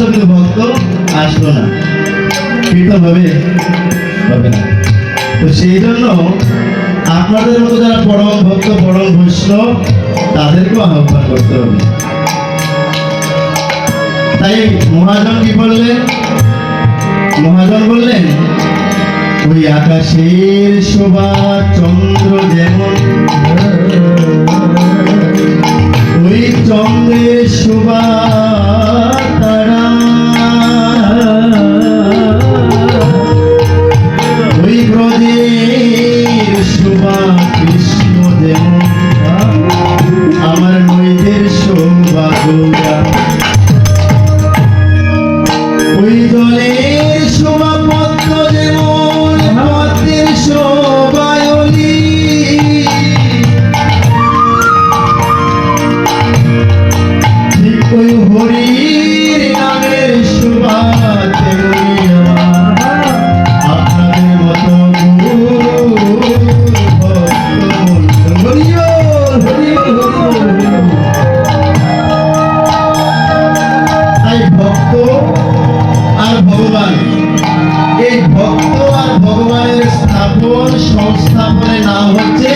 ভক্ত আসলো না। কীর্তন হবে হবে না। তো সেই জন্য আপনাদের মতো যারা পরম ভক্ত, পরম বৈষ্ণব, তাদেরকেও আহ্বান করতে হবে। তাই মহাজন কি বললেন? মহাজন বললেন, ওই আকাশের শোভা চন্দ্র যেমন, ওই চন্দ্রের শোভা ভক্ত আর ভগবান। এই ভক্ত আর ভগবানের স্থাপন সংস্থাপনের নাম হচ্ছে